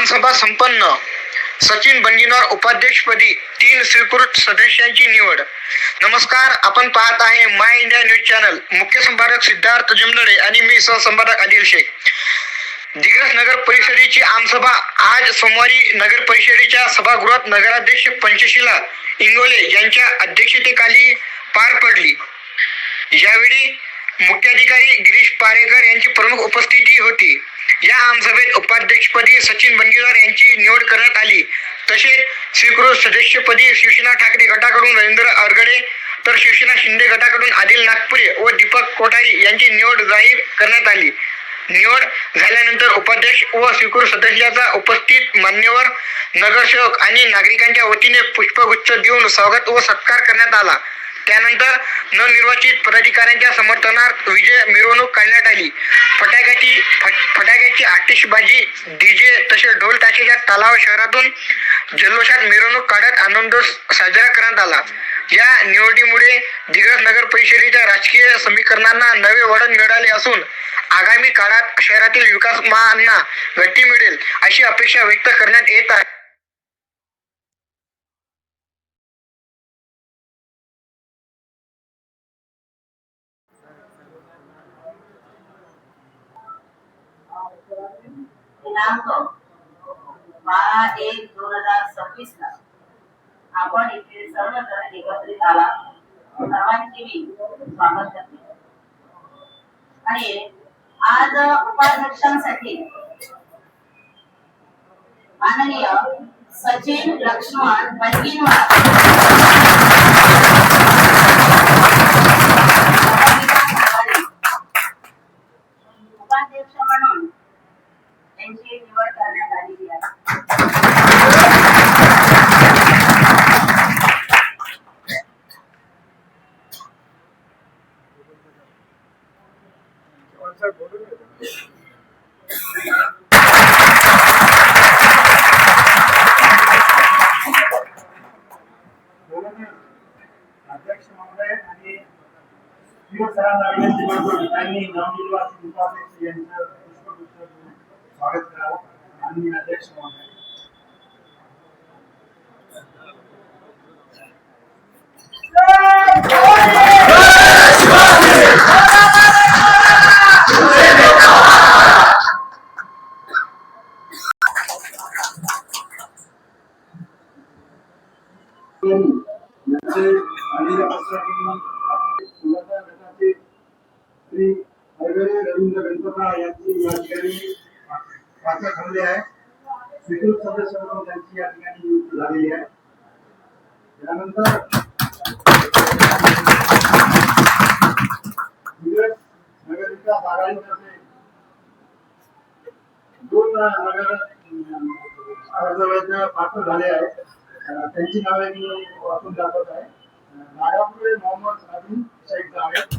आमसभा संपन्न. सचिन बंजीनार उपाध्यक्षपदी तीन स्वीकृत सदस्यांची निवड. नमस्कार आपण पाहत आहे माय इंडिया न्यूज चॅनल. मुख्य संपादक सिद्धार्थ जुमनडे आणि मी सहसंपादक आदिल शेख. दिग्रस नगर परिषदेची आमसभा आज सोमवारी नगर परिषदेच्या सभागृहात नगराध्यक्ष पंचशिला इंगोले यांच्या अध्यक्षतेखाली पार पडली. यावेळी मुख्याधिकारी गिरीश पारेकर यांची प्रमुख उपस्थिती होती. या आमसभेत उपाध्यक्षपदी सचिन बनगीकर यांची निवड करण्यात आली. तसेच स्वीकृत सदस्यपदी शिवसेना ठाकरे गटाकडून रवींद्र अरगडे तर शिवसेना शिंदे गटाकडून आदिल नागपुरे व दीपक कोठारी यांची निवड जाहीर करण्यात आली. निवड झाल्यानंतर उपाध्यक्ष व स्वीकृत सदस्याचा उपस्थित मान्यवर नगरसेवक आणि नागरिकांच्या वतीने पुष्पगुच्छ देऊन स्वागत व सत्कार करण्यात आला. त्यानंतर नवनिर्वाचित पदाधिकाऱ्यांच्या समर्थनार्थ विजय मिरवणूक काढण्यात आली. फटाक्याची फटाक्याची आतिषबाजी डीजे तसेच ढोल ताशेच्या तलाव शहरातून जल्लोषात मिरवणूक काढत आनंद साजरा करण्यात आला. या निवडीमुळे दिग्रस नगर परिषदेच्या राजकीय समीकरणांना नवे वळण मिळाले असून आगामी काळात शहरातील विकास महाना गती मिळेल अशी अपेक्षा व्यक्त करण्यात येत आहे. दिनांक बारा एक दोन हजार सव्वीस ला आपण इथे सर्वजण एकत्रित आला. सर्वांचे मी स्वागत करते. आणि आज उपाध्यक्षांसाठी माननीय सचिन लक्ष्मण बनगिनवार उपाध्यक्ष म्हणून त्यांची निवड करण्यात आलेली आहे अध्यक्ष महोदय आणि युवक नवनिर्वाचित उपाध्यक्ष यांचं पुष्पगुच्छ स्वागत करावं. आणि अध्यक्ष महोदय. श्री हरगडे रवींद्र गणपतराव यांची या ठिकाणी वाचा ठरली आहे. स्वीकृत सदस्य म्हणून त्यांची या ठिकाणी नियुक्ती झालेली आहे. त्यानंतर दिग्रस आघाडीतर्फे दोन नगर अं, पात्र झाले आहेत. त्यांची नावे मी वाचून दाखवत आहे. अं, नागापुरे मोहम्मद अबिन शेख जावेद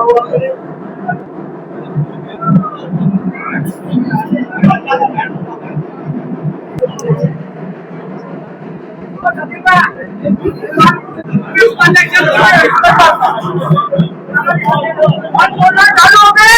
आणि यानंतर Thank